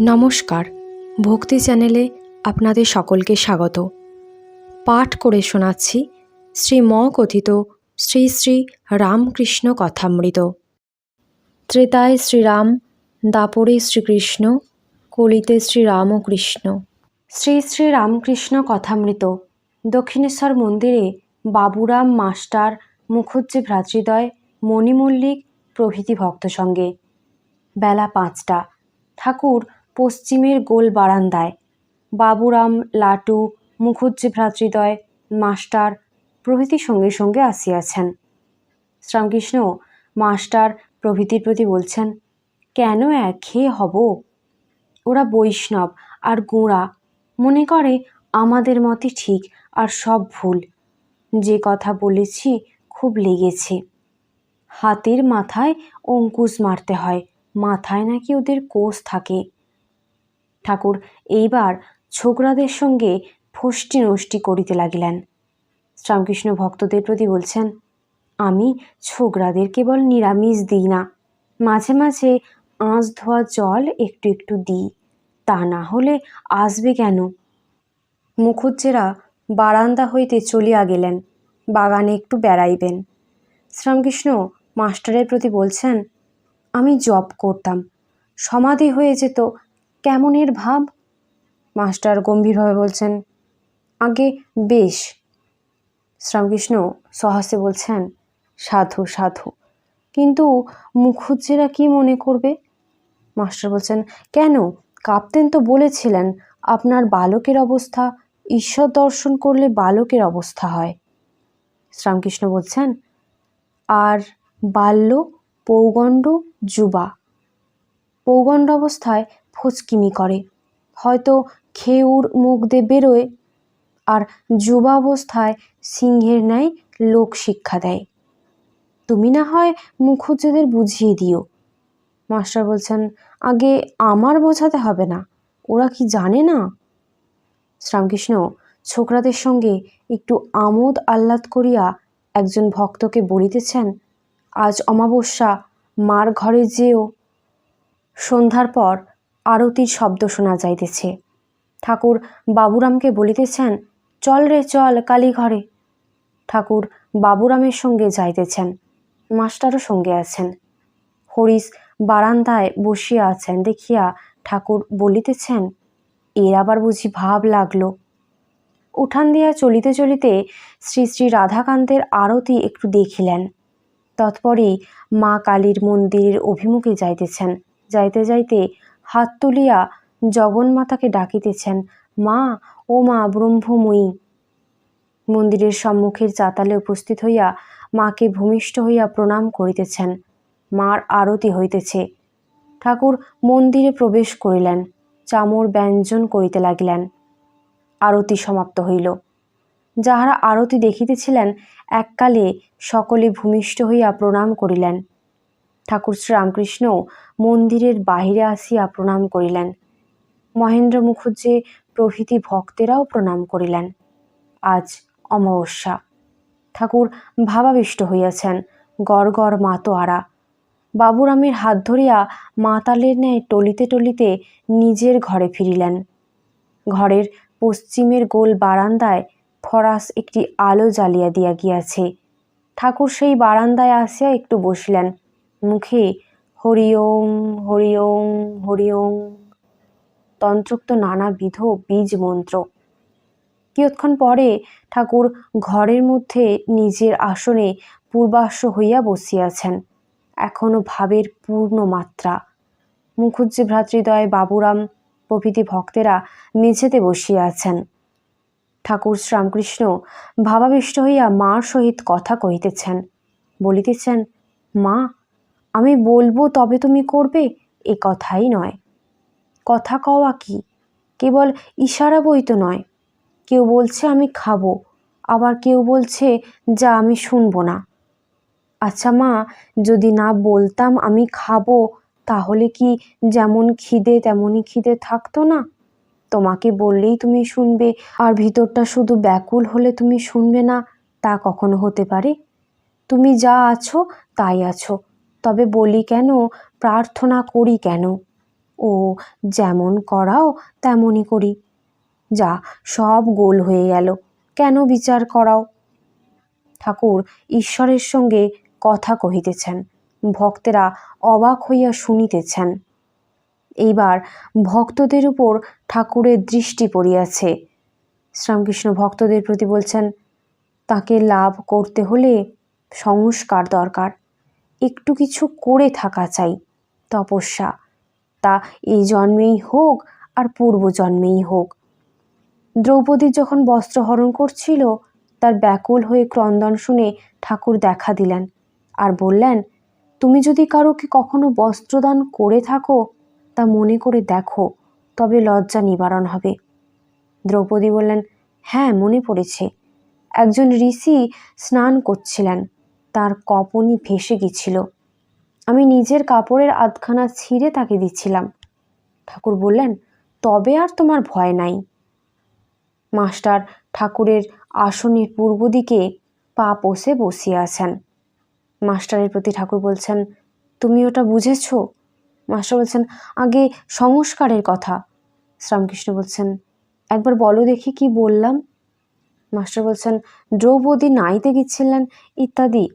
নমস্কার। ভক্তি চ্যানেলে আপনাদের সকলকে স্বাগত। পাঠ করে শোনাচ্ছি শ্রী ম কথিত শ্রী শ্রী রামকৃষ্ণ কথামৃত। ত্রেতায় শ্রীরাম, দাপরে শ্রীকৃষ্ণ, কলিতে শ্রীরামকৃষ্ণ। শ্রী শ্রী রামকৃষ্ণ কথামৃত। দক্ষিণেশ্বর মন্দিরে বাবুরাম মাস্টার মুখুজ্জে ভ্রাতৃদ্বয় মণিমল্লিক প্রভৃতি ভক্ত সঙ্গে বেলা পাঁচটা। ঠাকুর পশ্চিমের গোল বারান্দায়। বাবুরাম, লাটু মুখুজ্জে ভ্রাতৃদ্বয় মাস্টার প্রভৃতি সঙ্গে সঙ্গে আসিয়াছেন। শ্রীরামকৃষ্ণ মাস্টার প্রভৃতির প্রতি বলছেন, কেন একঘেয়ে হব? ওরা বৈষ্ণব আর গোঁড়া। মনে করে আমাদের মতে ঠিক আর সব ভুল। যে কথা বলেছি খুব লেগেছে। হাতের মাথায় অঙ্কুশ মারতে হয়। মাথায় নাকি ওদের কোষ থাকে। ঠাকুর এইবার ছোকরাদের সঙ্গে ফষ্টি নষ্টি করিতে লাগিলেন। শ্রামকৃষ্ণ ভক্তদের প্রতি বলছেন, আমি ছোকরাদের কেবল নিরামিষ দিই না। মাঝে মাঝে আঁচ ধোয়া জল একটু একটু দিই। তা না হলে আসবে কেন? মুখুজ্জেরা বারান্দা হইতে চলিয়া গেলেন, বাগানে একটু বেড়াইবেন। শ্রামকৃষ্ণ মাস্টারের প্রতি বলছেন, আমি জব করতাম। সমাধি হয়ে যেত কেমনের ভাব? মাস্টার গম্ভীরভাবে বলছেন, আগে বেশ। শ্রীরামকৃষ্ণ সহাসে বলছেন, সাধু সাধু, কিন্তু মুখুজ্জেরা কি মনে করবে? মাস্টার বলছেন, কেন? কাপ্তেন তো বলেছিলেন, আপনার বালকের অবস্থা, ঈশ্বর দর্শন করলে বালকের অবস্থা হয়। শ্রীরামকৃষ্ণ বলছেন, আর বাল্য, পৌগণ্ড, যুবা, পৌগণ্ড অবস্থায় ফচকিমি করে। হয়তো খেউর মুখ দিয়ে বেরোয় আর যুবাবস্থায় সিংহের ন্যায় লোক শিক্ষা দেয়। তুমি না হয় মুখুজ্জেদের বুঝিয়ে দিও। মাস্টার বলছেন, আগে আমার বোঝাতে হবে না, ওরা কি জানে না? শ্রামকৃষ্ণ ছোকরাদের সঙ্গে একটু আমোদ আহ্লাদ করিয়া একজন ভক্তকে বলিতেছেন, আজ অমাবস্যা, মার ঘরে যেও। সন্ধ্যার পর আরতির শব্দ শোনা যাইতেছে। ঠাকুর বাবুরামকে বলিতেছেন, চল রে, চল কালী ঘরে ঠাকুর বাবুরামের সঙ্গে যাইতেছেন, মাস্টারও সঙ্গে আছেন। হরিশ বারান্দায় বসিয়া আছেন, দেখিয়া ঠাকুর বলিতেছেন, এর আবার বুঝি ভাব লাগল? উঠান দিয়া চলিতে চলিতে শ্রী শ্রী রাধাকান্তের আরতি একটু দেখিলেন। তৎপরেই মা কালীর মন্দিরের অভিমুখে যাইতেছেন। যাইতে যাইতে হাত তুলিয়া জগন্মাতাকে ডাকিতেছেন, মা, ও মা ব্রহ্মময়ী! মন্দিরের সম্মুখের চাতালে উপস্থিত হইয়া মাকে ভূমিষ্ঠ হইয়া প্রণাম করিতেছেন। মার আরতি হইতেছে। ঠাকুর মন্দিরে প্রবেশ করিলেন, চামর ব্যঞ্জন করিতে লাগিলেন। আরতি সমাপ্ত হইল। যাহারা আরতি দেখিতেছিলেন, এককালে সকলে ভূমিষ্ঠ হইয়া প্রণাম করিলেন। ঠাকুর শ্রীরামকৃষ্ণ মন্দিরের বাহিরে আসিয়া প্রণাম করিলেন। মহেন্দ্র মুখুজ্জে প্রভৃতি ভক্তেরাও প্রণাম করিলেন। আজ অমাবস্যা। ঠাকুর ভাবাবিষ্ট হইয়াছেন, গড় গড় মাতোয়ারা বাবুরামের হাত ধরিয়া মাতালের ন্যায় টলিতে টলিতে নিজের ঘরে ফিরিলেন। ঘরের পশ্চিমের গোল বারান্দায় ফরাস একটি আলো জ্বালিয়া দিয়া গিয়াছে। ঠাকুর সেই বারান্দায় আসিয়া একটু বসিলেন। মুখে হরি ওং হরি ওং হরি ওং তন্ত্রোক্ত নানাবিধ বীজ মন্ত্র। কিয়ৎক্ষণ পরে ঠাকুর ঘরের মধ্যে নিজের আসনে পূর্বাশ্ব হইয়া বসিয়াছেন। এখনও ভাবের পূর্ণ মাত্রা। মুখুজ্জে ভ্রাতৃদ্বয় বাবুরাম প্রভৃতি ভক্তেরা মেঝেতে বসিয়া আছেন ঠাকুর শ্রীরামকৃষ্ণ ভাবাবিষ্ট হইয়া মার সহিত কথা কহিতেছেন, বলিতেছেন, মা আমি বলব তবে তুমি করবে, এ কথাই নয়। কথা কওয়া কি, কেবল ইশারা বই তো নয়। কেউ বলছে আমি খাব, আবার কেউ বলছে যা আমি শুনব না। আচ্ছা মা, যদি না বলতাম আমি খাব, তাহলে কি যেমন খিদে তেমনই খিদে থাকতো না? তোমাকে বললেই তুমি শুনবে, আর ভিতরটা শুধু ব্যাকুল হলে তুমি শুনবে না, তা কখনো হতে পারে? তুমি যা আছো, তাই আছো। তবে বলি কেন, প্রার্থনা করি কেন? ও, যেমন করাও তেমনই করি। যা, সব গোল হয়ে গেল। কেন বিচার করাও? ঠাকুর ঈশ্বরের সঙ্গে কথা কহিতেছেন। ভক্তেরা অবাক হইয়া শুনিতেছেন। এইবার ভক্তদের উপর ঠাকুরের দৃষ্টি পড়িয়াছে। শ্রীরামকৃষ্ণ ভক্তদের প্রতি বলছেন, তাকে লাভ করতে হলে সংস্কার দরকার। একটু কিছু করে থাকা চাই, তপস্যা। তা এই জন্মেই হোক আর পূর্ব জন্মেই হোক। দ্রৌপদী যখন বস্ত্রহরণ করছিল, তার ব্যাকুল হয়ে ক্রন্দন শুনে ঠাকুর দেখা দিলেন আর বললেন, তুমি যদি কারোকে কখনো বস্ত্রদান করে থাকো, তা মনে করে দেখো, তবে লজ্জা নিবারণ হবে। দ্রৌপদী বললেন হ্যাঁ মনে পড়েছে। একজন ঋষি স্নান করছিলেন তার কপনি ভেসে গেছিল। আমি নিজের কাপড়ের আধখানা ছিঁড়ে তাকে দিচ্ছিলাম। ঠাকুর বললেন, তবে আর তোমার ভয় নাই। মাস্টার ঠাকুরের আসনের পূর্ব দিকে পা পোষে বসিয়ে আছেন। মাস্টারের প্রতি ঠাকুর বলছেন, তুমি ওটা বুঝেছ? মাস্টার বলছেন, আগে সংস্কারের কথা। শ্রীরামকৃষ্ণ বলছেন, একবার বলো দেখি কি বললাম? মাস্টার বলছেন, দ্রৌপদী নাইতে গিয়েছিলেন ইত্যাদি।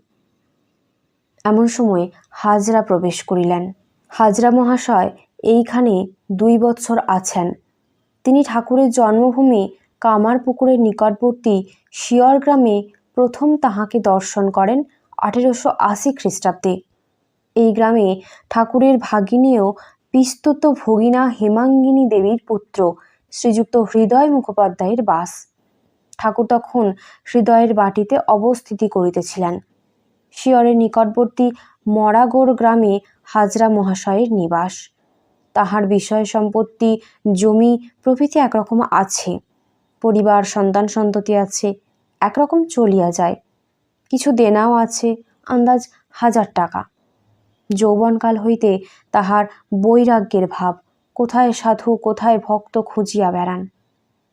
এমন সময় হাজরা প্রবেশ করিলেন। হাজরা মহাশয় এইখানে দুই বৎসর আছেন। তিনি ঠাকুরের জন্মভূমি কামারপুকুরের নিকটবর্তী শিয়র গ্রামে প্রথম তাহাকে দর্শন করেন আঠেরোশো আশি খ্রিস্টাব্দে। এই গ্রামে ঠাকুরের ভাগিনীও পিস্তুত ভগিনা হেমাঙ্গিনী দেবীর পুত্র শ্রীযুক্ত হৃদয় মুখোপাধ্যায়ের বাস। ঠাকুর তখন হৃদয়ের বাটিতে অবস্থিতি করিতেছিলেন। শিয়রের নিকটবর্তী মরাগোড় গ্রামে হাজরা মহাশয়ের নিবাস। তাহার বিষয় সম্পত্তি, জমি প্রভৃতি একরকম আছে। পরিবার, সন্তান সন্ততি আছে, একরকম চলিয়া যায়। কিছু দেনাও আছে, আন্দাজ হাজার টাকা। যৌবনকাল হইতে তাহার বৈরাগ্যের ভাব, কোথায় সাধু, কোথায় ভক্ত খুঁজিয়া বেড়ান।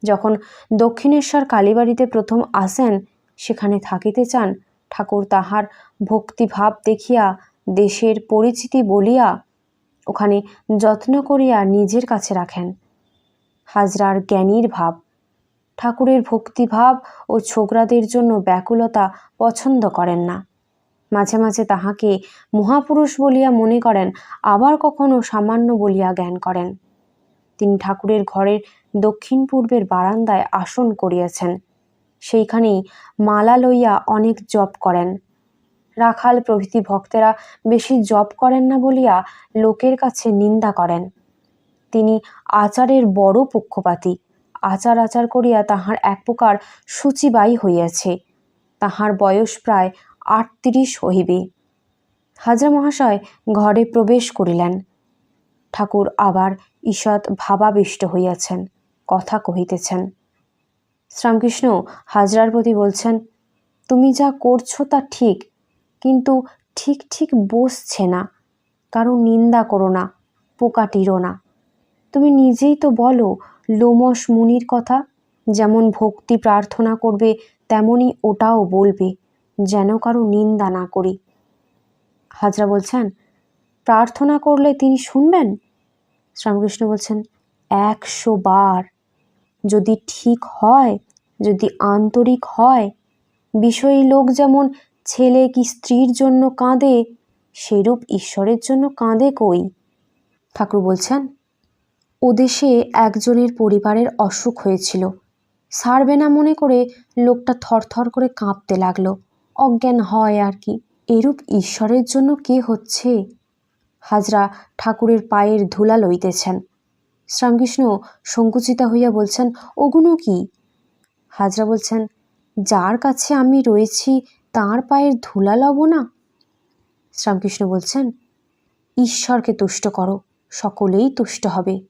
যখন দক্ষিণেশ্বর কালীবাড়িতে প্রথম আসেন, সেখানে থাকিতে চান ঠাকুর তাহার ভক্তিভাব দেখিয়া দেশের পরিচিতি বলিয়া ওখানে যত্ন করিয়া নিজের কাছে রাখেন। হাজরার জ্ঞানীর ভাব, ঠাকুরের ভক্তিভাব ও ছোকরাদের জন্য ব্যাকুলতা পছন্দ করেন না। মাঝে মাঝে তাহাকে মহাপুরুষ বলিয়া মনে করেন, আবার কখনো সামান্য বলিয়া জ্ঞান করেন। তিনি ঠাকুরের ঘরের দক্ষিণ পূর্বের বারান্দায় আসন করিয়াছেন। সেইখানেই মালা লইয়া অনেক জপ করেন। রাখাল প্রভৃতি ভক্তেরা বেশি জপ করেন না বলিয়া লোকের কাছে নিন্দা করেন। তিনি আচারের বড় পক্ষপাতী। আচার আচার করিয়া তাহার এক প্রকার সূচিবাই হইয়াছে। তাহার বয়স প্রায় আটত্রিশ হইবে। হাজরা মহাশয় ঘরে প্রবেশ করিলেন। ঠাকুর আবার ঈষৎ ভাবাবিষ্ট হইয়াছেন, কথা কহিতেছেন। শ্রীরামকৃষ্ণ হাজরার প্রতি বলছেন, তুমি যা করছ তা ঠিক, কিন্তু ঠিক ঠিক বসছে না। কারও নিন্দা করো না, পোকা টিরো না। তুমি নিজেই তো বলো লোমস মুনির কথা, যেমন ভক্তি প্রার্থনা করবে তেমনই ওটাও বলবে, যেন কারও নিন্দা না করি। হাজরা বলছেন, প্রার্থনা করলে তিনি শুনবেন? শ্রীরামকৃষ্ণ বলছেন, একশো বার। যদি ঠিক হয়, যদি আন্তরিক হয়, বিষয়ী লোক যেমন ছেলে কি স্ত্রীর জন্য কাঁদে, সেরূপ ঈশ্বরের জন্য কাঁদে কই? ঠাকুর বলছেন, ও দেশে একজনের পরিবারের অসুখ হয়েছিল। সারবে না মনে করে লোকটা থরথর করে কাঁপতে লাগল। অজ্ঞান হয় আর কি। এরূপ ঈশ্বরের জন্য কে হচ্ছে? হাজরা ঠাকুরের পায়ের ধুলা লইতেছেন। শ্রীরামকৃষ্ণ সংকুচিতা হইয়া বলছেন ওগুলো কি? হাজরা বলছেন, যার কাছে আমি রয়েছি, তার পায়ের ধুলা লব না? শ্রীরামকৃষ্ণ বলছেন, ঈশ্বরকে তুষ্ট করো, সকলেই তুষ্ট হবে।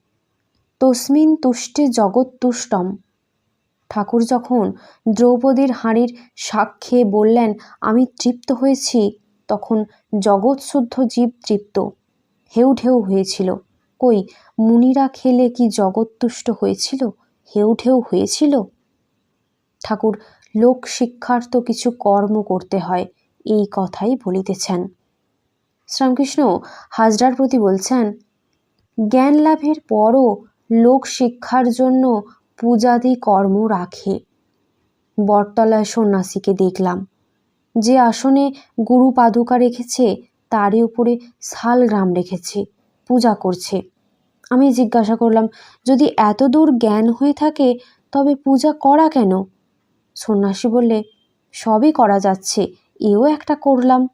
তসমিন তুষ্টে জগৎ তুষ্টম। ঠাকুর যখন দ্রৌপদীর হাঁড়ির শাক খেয়ে বললেন, আমি তৃপ্ত হয়েছি, তখন জগৎশুদ্ধ জীব তৃপ্ত হেউ ঢেউ হয়েছিল। কই, মুনিরা খেলে কি জগৎ তুষ্ট হয়েছিল? হেউ ঢেউ হয়েছিল? ঠাকুর, লোক শিক্ষার্থ কিছু কর্ম করতে হয়, এই কথাই বলিতেছেন। শ্রীরামকৃষ্ণ হাজরার প্রতি বলছেন, জ্ঞান লাভের পরও লোক শিক্ষার জন্য পূজাদি কর্ম রাখে। বটতলায় সন্ন্যাসীকে দেখলাম, যে আসনে গুরু পাদুকা রেখেছে, তারই উপরে শালগ্রাম রেখেছে। পূজা করছে। আমি জিজ্ঞাসা করলাম, যদি এত দূর জ্ঞান হয়ে থাকে, তবে পূজা করা কেন? সন্ন্যাসী বললে, সবই করা যাচ্ছে, এও একটা করলাম।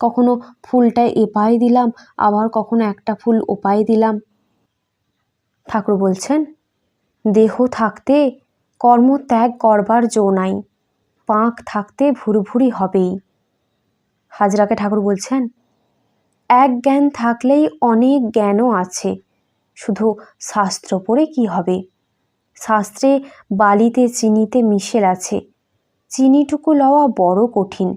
কখনো ফুলটা এপায়ে দিলাম, আবার কখনো একটা ফুল ওপায়ে দিলাম। ঠাকুর বলছেন, দেহ থাকতে কর্ম ত্যাগ করবার জো নাই, পাঁক থাকতে ভুরভুরি হবেই। হাজরাকে ঠাকুর বলছেন এক জ্ঞান থাকলেই অনেক জ্ঞানও আছে। শুধু শাস্ত্র পড়ে কি হবে? শাস্ত্রে বালিতে চিনিতে মিশেল আছে। চিনিটুকু লওয়া বড় কঠিন।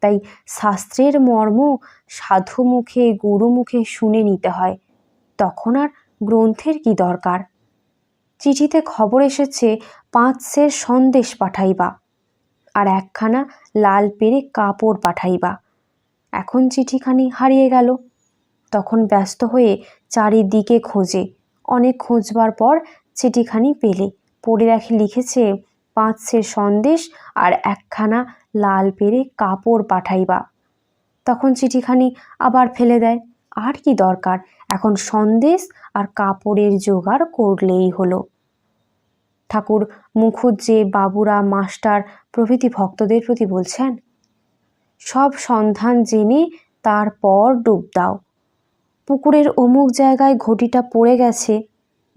তাই শাস্ত্রের মর্ম সাধু মুখে, গুরু মুখে শুনে নিতে হয়। তখন আর গ্রন্থের কি দরকার? চিঠিতে খবর এসেছে পাঁচ সের সন্দেশ পাঠাইবা। আর একখানা লাল পেরে কাপড় পাঠাইবা। এখন চিঠিখানি হারিয়ে গেল। তখন ব্যস্ত হয়ে চারিদিকে খোঁজে। অনেক খোঁজবার পর চিঠিখানি পেলে। পড়ে রাখি লিখেছে পাঁচ সের সন্দেশ আর একখানা লাল পেরে কাপড় পাঠাইবা। তখন চিঠিখানি আবার ফেলে দেয়। আর কি দরকার? এখন সন্দেশ আর কাপড়ের জোগাড় করলেই হলো। ঠাকুর মুখুজ্জে বাবুরা মাস্টার প্রভৃতি ভক্তদের প্রতি বলছেন সব সন্ধান জেনে তারপর ডুব দাও। পুকুরের অমুক জায়গায় ঘটিটা পড়ে গেছে।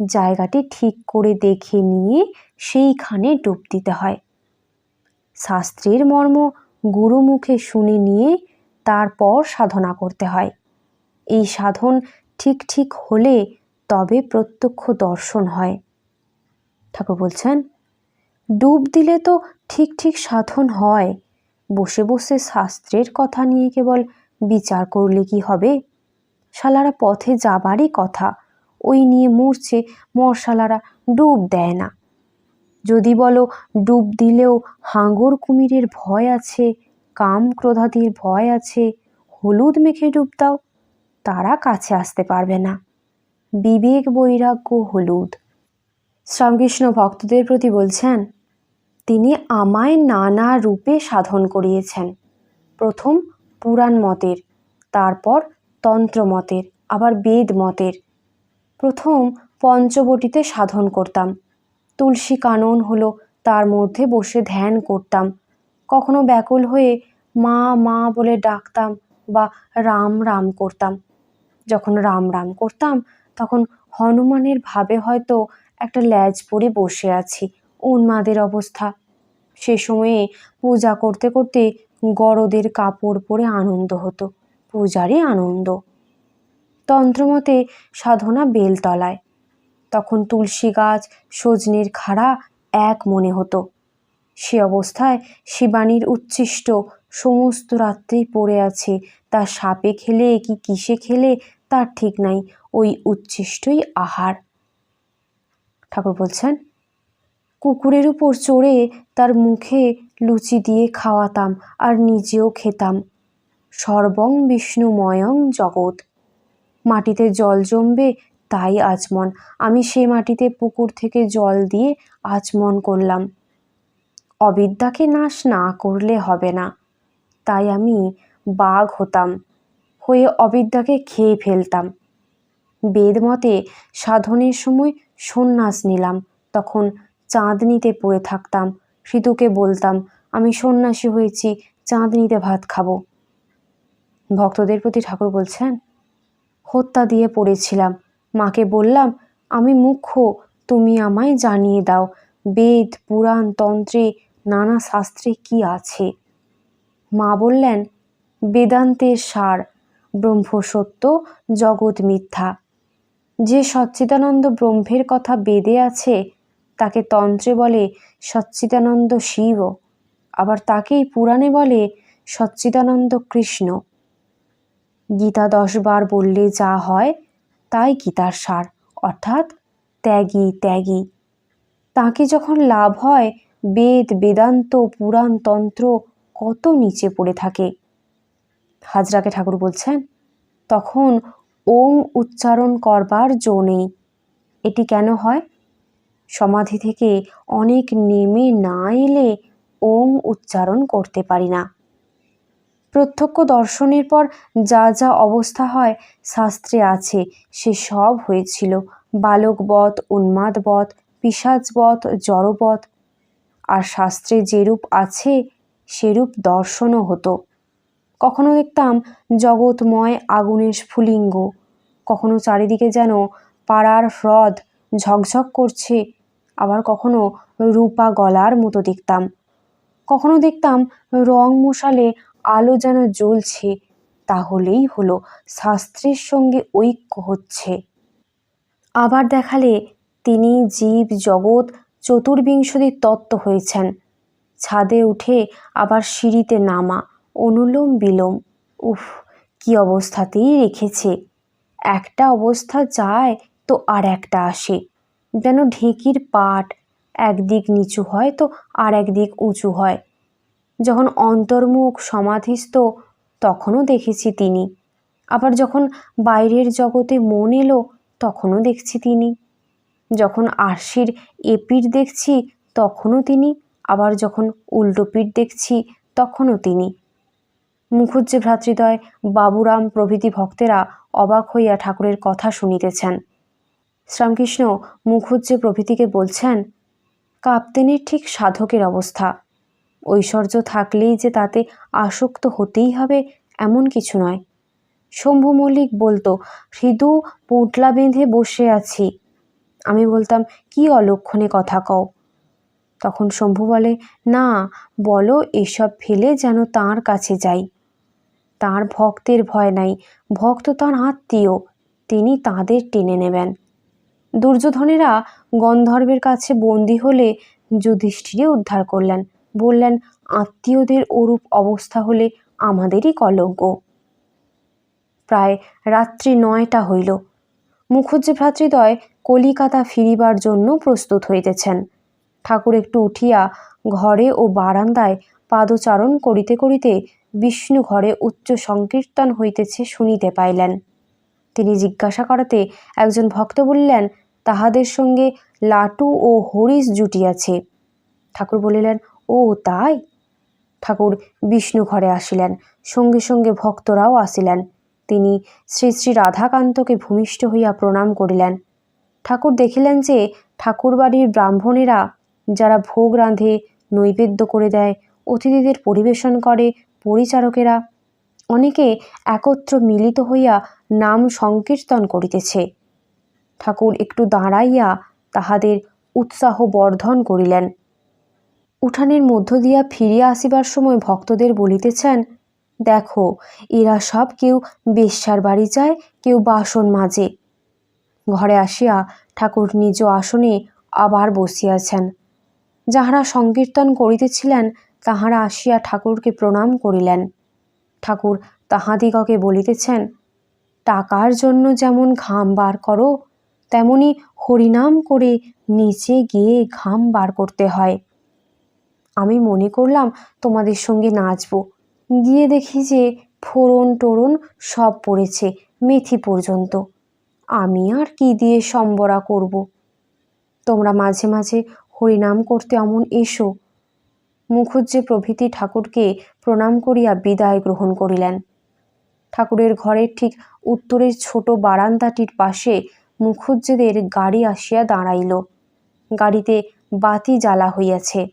জায়গাটি ঠিক করে দেখে নিয়ে সেইখানে ডুব দিতে হয়। শাস্ত্রের মর্ম গুরু মুখে শুনে নিয়ে তারপর সাধনা করতে হয়। এই সাধন ঠিক ঠিক হলে তবে প্রত্যক্ষ দর্শন হয়। ঠাকুর বলছেন, ডুব দিলে তো ঠিক ঠিক সাধন হয়। বসে বসে শাস্ত্রের কথা নিয়ে কেবল বিচার করলে কি হবে? শালারা পথে যাবারই কথা, ওই নিয়ে মরছে মরশালারা ডুব দেয় না। যদি বলো ডুব দিলেও হাঙ্গর কুমিরের ভয় আছে, কাম ক্রোধাদির ভয় আছে, হলুদ মেখে ডুব দাও, তারা কাছে আসতে পারবে না। বিবেক বৈরাগ্য হলুদ। শ্রীরামকৃষ্ণ ভক্তদের প্রতি বলছেন তিনি আমায় নানা রূপে সাধন করিয়েছেন। প্রথম পুরাণ মতের, তারপর তন্ত্র মতের, আবার বেদ মতের। প্রথম পঞ্চবটিতে সাধন করতাম। তুলসী কানন হলো তার মধ্যে বসে ধ্যান করতাম। কখনো ব্যাকুল হয়ে মা মা বলে ডাকতাম বা রাম রাম করতাম। যখন রাম রাম করতাম, তখন হনুমানের ভাবে হয়তো একটা ল্যাজ পরে বসে আছি। উন্মাদের অবস্থা। সে সময়ে পূজা করতে করতে গরদের কাপড় পরে আনন্দ হতো, পূজারই আনন্দ। তন্ত্রমতে সাধনা বেলতলায়। তখন তুলসী গাছ, সজনের খাড়া এক মনে হতো। সে অবস্থায় শিবানীর উচ্ছিষ্ট সমস্ত রাত্রি পড়ে আছে, তা সাপে খেলে কি কিসে খেলে তার ঠিক নাই, ওই উচ্ছিষ্টই আহার। ঠাকুর বলছেন কুকুরের উপর চড়ে তার মুখে লুচি দিয়ে খাওয়াতাম আর নিজেও খেতাম। সর্বং বিষ্ণুময়ং জগৎ। মাটিতে জল জমবে তাই আচমন। আমি সে মাটিতে পুকুর থেকে জল দিয়ে আচমন করলাম। অবিদ্যাকে নাশ না করলে হবে না। তাই আমি বাঘ হতাম, হয়ে অবিদ্যাকে খেয়ে ফেলতাম। বেদমতে সাধনের সময় সন্ন্যাস নিলাম, তখন চাঁদনিতে পড়ে থাকতাম। ঋতুকে বলতাম, আমি সন্ন্যাসী হয়েছি, চাঁদনিতে ভাত খাব। ভক্তদের প্রতি ঠাকুর বলছেন, হত্যা দিয়ে পড়েছিলাম। মাকে বললাম, আমি মুখ্য তুমি আমায় জানিয়ে দাও, বেদ, পুরাণ, তন্ত্রে, নানা শাস্ত্রে কি আছে? মা বললেন, বেদান্তের সার, ব্রহ্ম সত্য, জগৎ মিথ্যা। যে সচ্চিদানন্দ ব্রহ্মের কথা বেদে আছে তাকে তন্ত্রে বলে সচ্চিদানন্দ শিব, আবার তাকেই পুরাণে বলে সচ্চিদানন্দ কৃষ্ণ। গীতা দশবার বললে যা হয়, তাই গীতার সার, অর্থাৎ ত্যাগী ত্যাগী। তাকে যখন লাভ হয়, বেদ, বেদান্ত, পুরাণ, তন্ত্র কত নিচে পড়ে থাকে। হাজরাকে ঠাকুর বলছেন, তখন ওম উচ্চারণ করবার জো নেই। এটি কেন হয়? সমাধি থেকে অনেক নেমে না এলে ওম উচ্চারণ করতে পারি না। প্রত্যক্ষ দর্শনের পর যা যা অবস্থা হয় শাস্ত্রে আছে, সে সব হয়েছিল। বালকবধ, উন্মাদবধ পিসাজবধ জড়বধ। আর শাস্ত্রে যেরূপ আছে, সেরূপ দর্শনও হতো। কখনো দেখতাম জগৎময় আগুনের স্ফুলিঙ্গ, কখনো চারিদিকে যেন পাড়ার হ্রদ ঝকঝক করছে। আবার কখনো রূপা গলার মতো দেখতাম। কখনো দেখতাম রং মশালে আলো যেন জ্বলছে, তাহলেই হলো শাস্ত্রের সঙ্গে ঐক্য হচ্ছে। আবার দেখালে তিনি জীব, জগৎ চতুর্বিংশতি তত্ত্ব হয়েছেন। ছাদে উঠে আবার সিঁড়িতে নামা, অনুলোম বিলোম। উফ, কি অবস্থাতেই রেখেছে। একটা অবস্থা যায় তো আর একটা আসে। যেন ঢেকির পাট একদিক নিচু হয় তো আর একদিক উঁচু হয়। যখন অন্তর্মুখ সমাধিস্থ তখনও দেখেছি তিনি। আবার যখন বাইরের জগতে মন এলো তখনও দেখছি তিনি। যখন আরশির এপিঠ দেখছি তখনও তিনি। আবার যখন উল্টো পিঠ দেখছি তখনও তিনি। মুখুজ্জে ভ্রাতৃদয় বাবুরাম প্রভৃতি ভক্তেরা অবাক হইয়া ঠাকুরের কথা শুনিতেছেন। শ্রীরামকৃষ্ণ মুখুজ্জে প্রভৃতিকে বলছেন, কাপ্তেনের ঠিক সাধকের অবস্থা। ঐশ্বর্য থাকলেই যে তাতে আসক্ত হতেই হবে এমন কিছু নয়। শম্ভু মল্লিক বলতো, হৃদু পোঁটলা বেঁধে বসে আছি। আমি বলতাম, কি অলক্ষণে কথা কও? তখন শম্ভু বলে, না, বলো, এসব ফেলে যেন তার কাছে যাই। তার ভক্তের ভয় নাই। ভক্ত তার আত্মীয়। তিনি তাদের টেনে নেবেন। দুর্যোধনেরা গন্ধর্বের কাছে বন্দী হলে যুধিষ্ঠিরে উদ্ধার করলেন। বললেন, আত্মীয়দের ওরূপ অবস্থা হলে আমাদেরই কলঙ্ক। প্রায় রাত্রি নয়টা হইল। মুখুজ্জে ভ্রাতৃদ্বয় কলিকাতা ফিরিবার জন্য প্রস্তুত হইতেছেন। ঠাকুর একটু উঠিয়া ঘরে ও বারান্দায় পাদচারণ করিতে করিতে বিষ্ণু ঘরে উচ্চ সংকীর্তন হইতেছে শুনিতে পাইলেন। তিনি জিজ্ঞাসা করাতে একজন ভক্ত বলিলেন তাহাদের সঙ্গে লাটু ও হরিশ জুটিয়াছে। ঠাকুর বলিলেন, ও, তাই? ঠাকুর বিষ্ণু ঘরে আসিলেন, সঙ্গে সঙ্গে ভক্তরাও আসিলেন। তিনি শ্রী শ্রী রাধাকান্তকে ভূমিষ্ঠ হইয়া প্রণাম করিলেন। ঠাকুর দেখিলেন যে ঠাকুরবাড়ির ব্রাহ্মণেরা যারা ভোগ রাঁধে, নৈবেদ্য করে দেয়, অতিথিদের পরিবেশন করে, পরিচারকেরা অনেকে একত্র মিলিত হইয়া নাম সংকীর্তন করিতেছে। ঠাকুর একটু দাঁড়াইয়া তাহাদের উৎসাহ বর্ধন করিলেন। উঠানের মধ্য দিয়া ফিরিয়া আসিবার সময় ভক্তদের বলিতেছেন, দেখো, এরা সব কেউ বেশ্যার বাড়ি যায়, কেউ বাসন মাজে। ঘরে আসিয়া ঠাকুর নিজ আসনে আবার বসিয়াছেন। যাহারা সংকীর্তন করিতেছিলেন, তাহারা আসিয়া ঠাকুরকে প্রণাম করিলেন। ঠাকুর তাহাদিগকে বলিতেছেন, টাকার জন্য যেমন ঘাম বার করো তেমনি হরিনাম করে নিচে গিয়ে ঘাম বার করতে হয়। আমি মনে করলাম, তোমাদের সঙ্গে নাচবো। গিয়ে দেখি যে ফোড়ন টোড়ন সব পড়েছে মেথি পর্যন্ত। আমি আর কি দিয়ে সম্বরা করব। তোমরা মাঝে মাঝে হরিনাম করতে অমন এসো। মুখুজ্জে প্রভৃতি ঠাকুরকে প্রণাম করিয়া বিদায় গ্রহণ করিলেন। ঠাকুরের ঘরের ঠিক উত্তরের ছোট বারান্দাটির পাশে মুখুজ্জেদের গাড়ি আসিয়া দাঁড়াইল। গাড়িতে বাতি জ্বালা হইয়াছে।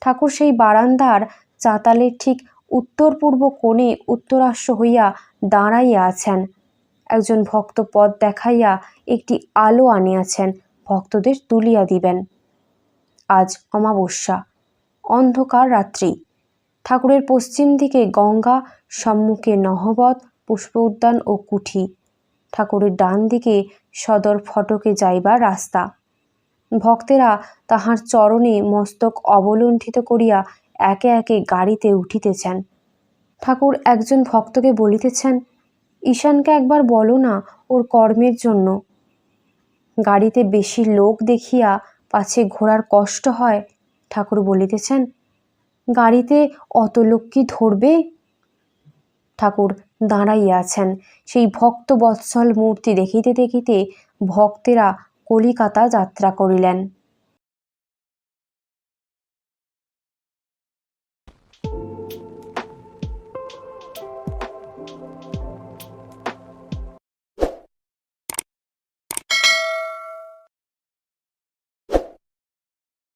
ঠাকুর সেই বারান্দার চাতালের ঠিক উত্তর পূর্ব কোণে উত্তরাশ্ব হইয়া দাঁড়াইয়া আছেন। একজন ভক্ত পথ দেখাইয়া একটি আলো আনিয়াছেন। ভক্তদের তুলিয়া দিবেন। আজ অমাবস্যা, অন্ধকার রাত্রি। ঠাকুরের পশ্চিম দিকে গঙ্গা, সম্মুখে নহবত পুষ্প উদ্যান ও কুঠি। ঠাকুরের ডান দিকে সদর ফটকে যাইবার রাস্তা। ভক্তেরা তাহার চরণে মস্তক অবলুণ্ঠিত করিয়া একে একে গাড়িতে উঠিতেছেন। ঠাকুর একজন ভক্তকে বলিতেছেন, ঈশানকে একবার বলো না ওর কর্মের জন্য। গাড়িতে বেশি লোক দেখিয়া পাছে ঘোড়ার কষ্ট হয়? ঠাকুর বলিতেছেন, গাড়িতে অত লোক কি ধরবে? ঠাকুর দাঁড়াইয়া আছেন। সেই ভক্তবৎসল মূর্তি দেখিতে দেখিতে ভক্তেরা কলিকাতা যাত্রা করিলেন।